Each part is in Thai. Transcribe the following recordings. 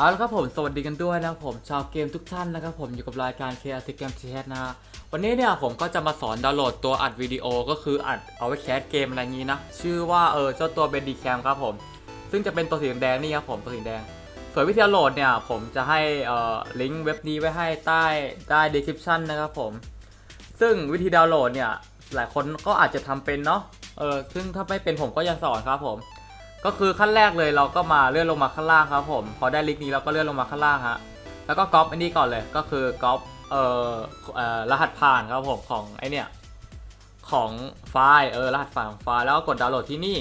เอาละครับผมสวัสดีกันด้วยนะครับผมชาวเกมทุกท่านนะครับผมอยู่กับรายการ k r c Game Chat นะฮะวันนี้เนี่ยผมก็จะมาสอนดาวน์โหลดตัวอัดวิดีโอก็คืออัดเอาไว้แคสเกมอะไรงี้นะ ชื่อว่าเออเจ้าตัวเบนดีแคมครับผม ซึ่งจะเป็นตัวสีแดงนี่ครับผมตัวสีแดง ส่วนวิธีดาวน์โหลดเนี่ยผมจะให้เอ่อลิงก์เว็บนี้ไว้ให้ใต้ใต้ description นะครับผม ซึ่งวิธีดาวน์โหลดเนี่ยหลายคนก็อาจจะทำเป็นเนาะเออซึ่งถ้าไม่เป็นผมก็จะสอนครับผม ก็คือขั้นแรกเลยเราก็มาเลื่อนลงมาข้างล่างครับผมพอได้ลิกนี้เราก็เลื่อนลงมาข้างล่างฮะแล้วก็ก๊อปอันนี้ก่อนเลยก็คือก๊อปเอ่อเอ่อรหัสผ่านครับผมของไอเนี่ยของไฟล์เออรหัสผ่านของไฟล์แล้วก็กดดาวน์โหลดที่นี่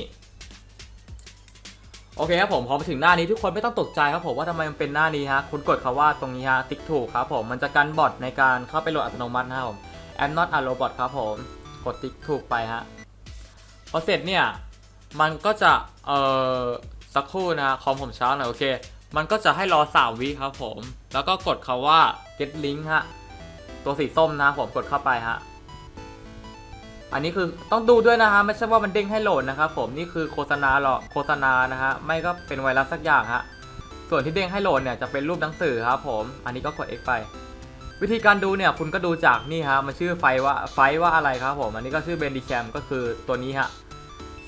โอเคครับผมพอไปถึงหน้านี้ทุกคนไม่ต้องตกใจครับผมว่าทำไมมันเป็นหน้านี้ฮะคุณกดคำว่าตรงนี้ฮะติ๊กถูกครับผมมันจะกันบอทในการเข้าไปโหลดอัตโนมัตินะครับผม I'm not a robot ครับผมกดติ๊กถูกไปฮะพอเสร็จเนี่ย มันก็จะเอ่อสักครู่นะคอมผมช้าหน่อยโอเค มันก็จะให้รอ3วิครับผม แล้วก็กดคาว่า get link ฮะ ตัวสีส้มนะผมกดเข้าไปฮะ อันนี้คือต้องดูด้วยนะฮะ ไม่ใช่ว่ามันเด้งให้โหลดนะครับผม นี่คือโฆษณาหรอกโฆษณานะฮะ ไม่ก็เป็นไวรัสสักอย่างฮะ ส่วนที่เด้งให้โหลดเนี่ยจะเป็นรูปหนังสือครับผม อันนี้ก็กด X ไป วิธีการดูเนี่ยคุณก็ดูจากนี่ฮะ มันชื่อไฟว่าไฟว่าอะไรครับผม อันนี้ก็ชื่อ b e n d i c a m ก็คือตัวนี้ฮะ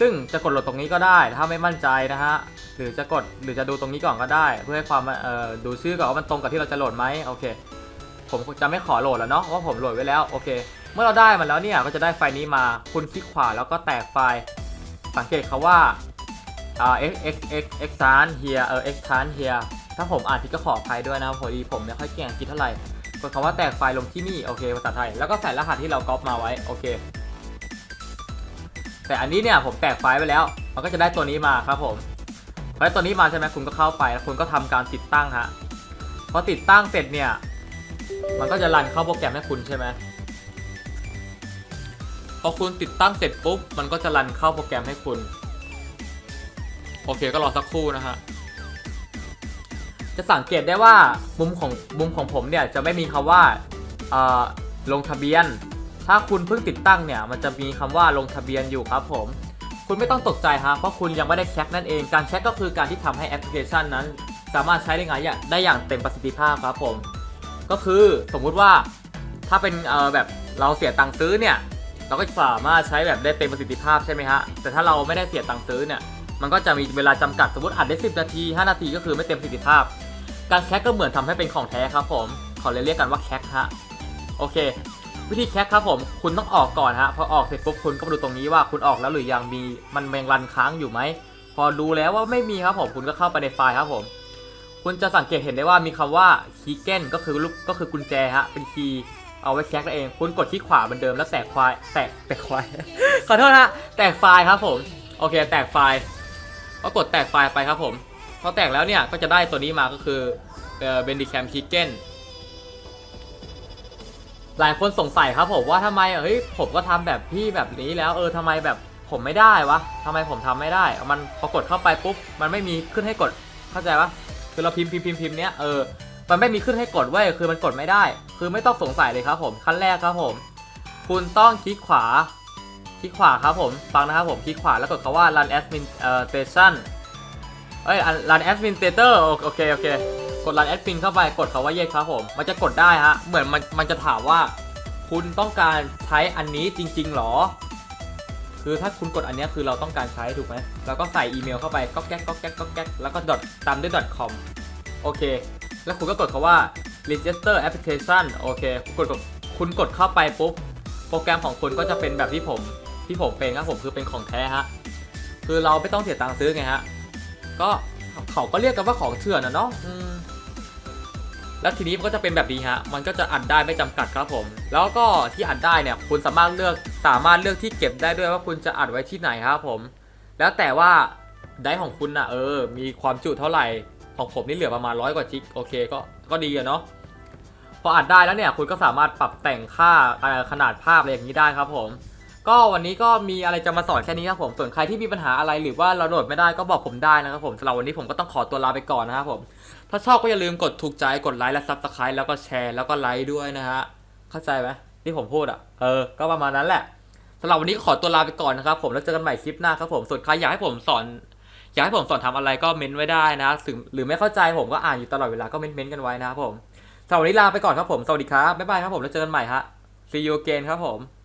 ซึ่งจะกดโหลดตรงนี้ก็ได้ถ้าไม่มั่นใจนะฮะหรือจะกดหรือจะดูตรงนี้ก่อนก็ได้ เพื่อให้ความเอ่อดูชื่อก่อนว่ามันตรงกับที่เราจะโหลดไหมโอเค ผมจะไม่ขอโหลดแล้วเนาะเพราะผมโหลดไว้แล้วโอเค เมื่อเราได้มันแล้วเนี่ยก็จะได้ไฟล์นี้มาคุณคลิกขวาแล้วก็แตกไฟล์ สังเกตเขาว่าอ่า x x x x ทาน here เออ x ทาน here ถ้าผมอ่านผิดก็ขออภัยด้วยนะพอดีผมไม่ค่อยเก่งอังกฤษเท่าไหร่กดคำว่าแตกไฟล์ลงที่นี่โอเคภาษาไทยแล้วก็ใส่รหัสที่เราก๊อปมาไว้โอเค แต่อันนี้เนี่ยผมแตกไฟล์ไปแล้ว มันก็จะได้ตัวนี้มาครับผมพอได้ตัวนี้มาใช่ไหมคุณก็เข้าไปแล้วคุณก็ทำการติดตั้งฮะพอติดตั้งเสร็จเนี่ย มันก็จะรันเข้าโปรแกรมให้คุณใช่ไหมพอคุณติดตั้งเสร็จปุ๊บ มันก็จะรันเข้าโปรแกรมให้คุณ โอเคก็รอสักครู่นะฮะ จะสังเกตได้ว่ามุมของมุมของผมเนี่ยจะไม่มีคำว่าลงทะเบียน ถ้าคุณเพิ่งติดตั้งเนี่ย มันจะมีคำว่าลงทะเบียนอยู่ครับผม คุณไม่ต้องตกใจฮะเพราะคุณยังไม่ได้แช็คนั่นเอง การแช็คก็คือการที่ทำให้แอปพลิเคชันนั้น สามารถใช้ได้งานได้อย่างเต็มประสิทธิภาพครับผม ก็คือสมมุติว่าถ้าเป็นเอ่อแบบเราเสียตังค์ซื้อเนี่ยเราก็สามารถใช้แบบได้เต็มประสิทธิภาพใช่ไหมฮะ แต่ถ้าเราไม่ได้เสียตังค์ซื้อเนี่ย มันก็จะมีเวลาจำกัดสมมติอัดได้ 10 นาที 5 นาทีก็คือไม่เต็มประสิทธิภาพ การแคคก็เหมือนทำให้เป็นของแท้ครับผมขาเลยเรียกกันว่าแคคฮะ โอเค วิธีแคคครับผม คุณต้องออกก่อนฮะ พอออกเสร็จปุ๊บคุณก็มาดูตรงนี้ว่าคุณออกแล้วหรือยังมีมันยังรันค้างอยู่ไหม พอดูแล้วว่าไม่มีครับผม คุณก็เข้าไปในไฟล์ครับผม คุณจะสังเกตเห็นได้ว่ามีคำว่าคีย์เก้นก็คือลูกก็คือกุญแจฮะ เป็นคีย์เอาไว้แคคนั่นเอง คุณกดที่ขวาเหมือนเดิมแล้วแตกไฟล์แตกแตกไฟล์ขอโทษฮะ แตกไฟล์ครับผม โอเค แตกไฟล์ ก็กดแตกไฟล์ไปครับผม พอแตกแล้วเนี่ย ก็จะได้ตัวนี้มาก็คือเอ่อ Bandicam Chicken หลายคนสงสัยครับผมว่าทำไมเฮ้ยผมก็ทำแบบพี่แบบนี้แล้วเออทำไมแบบผมไม่ได้วะทำไมผมทำไม่ได้ มันพอกดเข้าไปปุ๊บมันไม่มีขึ้นให้กดเข้าใจปะคือเราพิมพ์พิมพ์พิมพ์พิมพ์เนี้ยเออมันไม่มีขึ้นให้กดเว้ยคือมันกดไม่ได้ คือไม่ต้องสงสัยเลยครับผมขั้นแรกครับผม คุณต้องคลิกขวาคลิกขวาครับผมฟังนะครับผมคลิกขวาแล้วกดคำว่า run admin เอ่อ station เอ้ย run administrator โอเคโอเค กด run admin เข้าไปกดคำว่า yes ครับผม มันจะกดได้ฮะ เหมือนมันมันจะถามว่า คุณต้องการใช้อันนี้จริง ๆหรอ คือถ้าคุณกดอันนี้คือเราต้องการใช้ถูกไหมแล้วก็ใส่อีเมลเข้าไปก็แก๊กก็แก๊กก็แก๊กแล้วก็ dot ตามด้วย .com โอเค แล้วคุณก็กดคำว่า register application โอเคคุณกดคุณกดเข้าไปปุ๊บ โปรแกรมของคุณก็จะเป็นแบบที่ผมที่ผมเป็นครับผมคือเป็นของแท้ฮะ คือเราไม่ต้องเสียตังค์ซื้อไงฮะ ก็เขาก็เรียกกันว่าของเถื่อนนะเนาะอืม แล้วทีนี้มันก็จะเป็นแบบนี้ฮะ มันก็จะอัดได้ไม่จำกัดครับผม แล้วก็ที่อัดได้เนี่ยคุณสามารถเลือกสามารถเลือกที่เก็บได้ด้วยว่าคุณจะอัดไว้ที่ไหนครับผม แล้วแต่ว่าไดร์ของคุณนะเออ มีความจุเท่าไหร่ของผมนี่เหลือประมาณร้อยกว่าจิกโอเคก็ก็ดีอะเนาะพออัดได้แล้วเนี่ยคุณก็สามารถปรับแต่งค่าขนาดภาพอะไรอย่างนี้ได้ครับผม ก็วันนี้ก็มีอะไรจะมาสอนแค่นี้ครับผม ส่วนใครที่มีปัญหาอะไรหรือว่าเราโหลดไม่ได้ก็บอกผมได้นะครับผมสำหรับวันนี้ผมก็ต้องขอตัวลาไปก่อนนะครับผม ถ้าชอบก็อย่าลืมกดถูกใจ กดไลค์ และซับสไครต์แล้วก็แชร์แล้วก็ไลค์ด้วยนะฮะ เข้าใจไหมที่ผมพูดอะ เออ ก็ประมาณนั้นแหละสำหรับวันนี้ก็ขอตัวลาไปก่อนนะครับผมแล้วเจอกันใหม่คลิปหน้าครับผม ส่วนใครอยากให้ผมสอน อยากให้ผมสอนทำอะไรก็เม้นไว้ได้นะถึงหรือไม่เข้าใจผมก็อ่านอยู่ตลอดเวลาก็เม้นๆกันไว้นะครับผมสำหรับวันนี้ลาไปก่อนครับผม สวัสดีครับบ๊ายบายครับผมแล้วเจอกันใหม่ฮะ see you again ครับผม